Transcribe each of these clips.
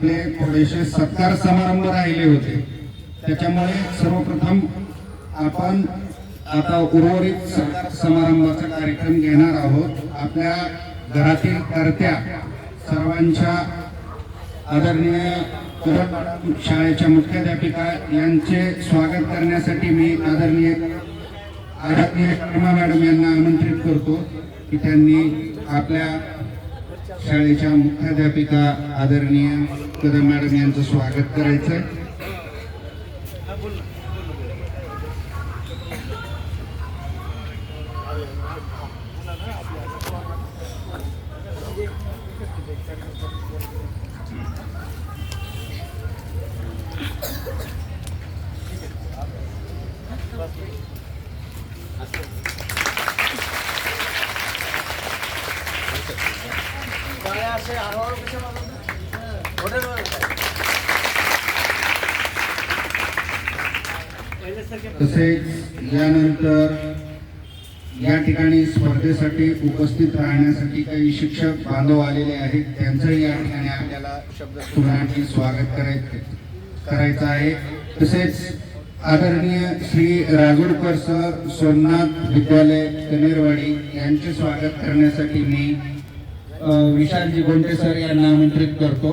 आपले थोडेसे सत्कार समारंभ राहिले होते. त्याच्यामुळे सर्वप्रथम आपण आता उर्वरित सत्कार समारंभाचा कार्यक्रम घेणार आहोत. आपल्या घरातील कर्त्या सर्वांच्या आदरणीय शाळेच्या मुख्याध्यापिका यांचे स्वागत करण्यासाठी मी आदरणीय आदरणीय शर्मा मॅडम यांना आमंत्रित करतो की त्यांनी आपल्या शाळेच्या मुख्याध्यापिका आदरणीय कदम मॅडम यांचं स्वागत करायचं आहे तसेच यानंतर या ठिकाणी स्पर्धेसाठी उपस्थित राहण्यासाठी काही शिक्षक बांधव आलेले आहेत. त्यांचंही या ठिकाणी आपल्याला शब्द स्वागत करायचं करायचं आहे. तसेच आदरणीय श्री राजूरकर सर सोमनाथ विद्यालय कनेरवाडी यांचे स्वागत करण्यासाठी मी विशालजी गोंटे सर यांना आमंत्रित करतो.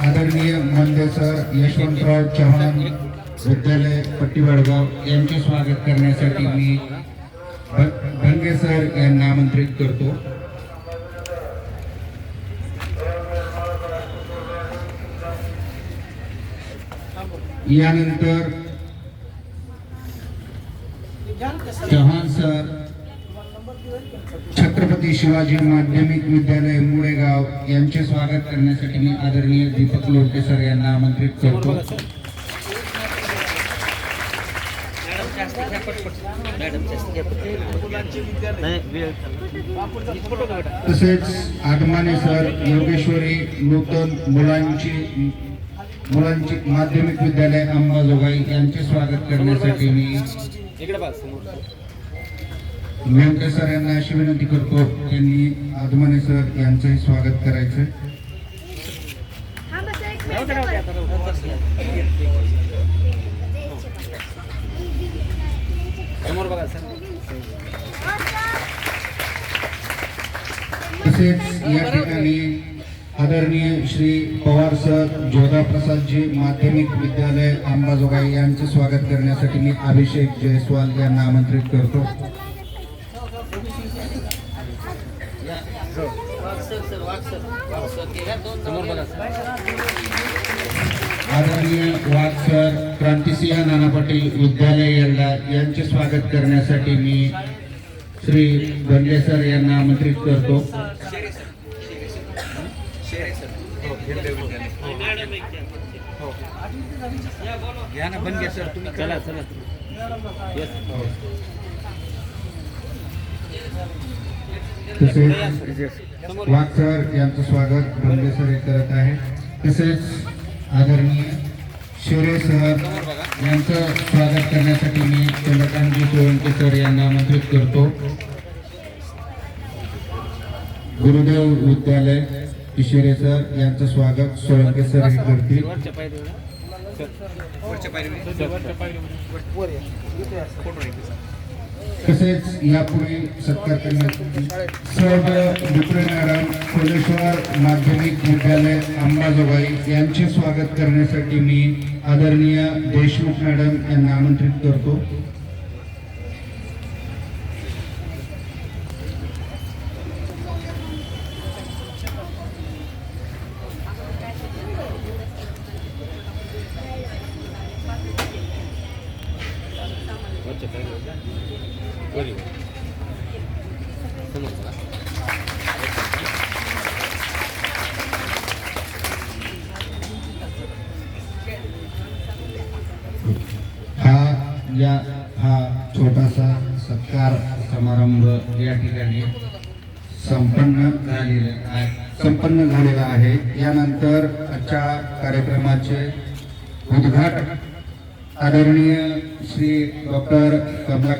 आदरणीय मंदे सर, यशवंतराव चव्हाण, विद्यालय पट्टी वडगाव यांचे स्वागत करण्यासाठी मी भंगे सर यांना आमंत्रित करतो. यानंतर चव्हाण सर छत्रपती शिवाजी माध्यमिक विद्यालय मुळेगाव यांचे स्वागत करण्यासाठी मी आदरणीय दीपक लोटे सर यांना आमंत्रित करतो. तसेच आगमाने सर योगेश्वरी नूतन मुलांची मुलांची माध्यमिक विद्यालय अंबाजोगाई यांचे स्वागत करण्यासाठी मी मेवके सर यांना अशी विनंती करतो त्यांनी आदमाने सर यांचंही स्वागत करायचं. तसेच या ठिकाणी आदरणीय श्री पवार सर जोधा प्रसादजी माध्यमिक विद्यालय अंबाजोगाई यांचे स्वागत करण्यासाठी मी अभिषेक जयस्वाल यांना आमंत्रित करतो. आदरणीय वाघ सर क्रांतिसिंह नाना पाटील विद्यालय यल्ला यांचे स्वागत करण्यासाठी मी श्री बंडे सर यांना आमंत्रित करतो. सर तुम्ही चला चला. तसेच वाघ सर यांचं स्वागत. बंडे सर हे करत आहे तसेच आदरणीय शिरे सर यांचं स्वागत करण्यासाठी मी चंद्रकांतजी सोळंके सर यांना आमंत्रित करतो. गुरुदेव विद्यालय शिरे सर यांचं स्वागत. सोळंके सर हे करतील. फोटो. तसेच यापूर्वी सत्कार करण्यासाठी सर्व दुसरे कोलेश्वर माध्यमिक विद्यालय अंबाजोगाई यांचे स्वागत करण्यासाठी मी आदरणीय देशमुख मॅडम यांना आमंत्रित करतो. या हा छोटासा सत्कार समारंभ या ठिकाणी संपन्न झालेला आहे. संपन्न झालेला आहे. यानंतर आजच्या कार्यक्रमाचे उद्घाटन आदरणीय श्री डॉक्टर कमला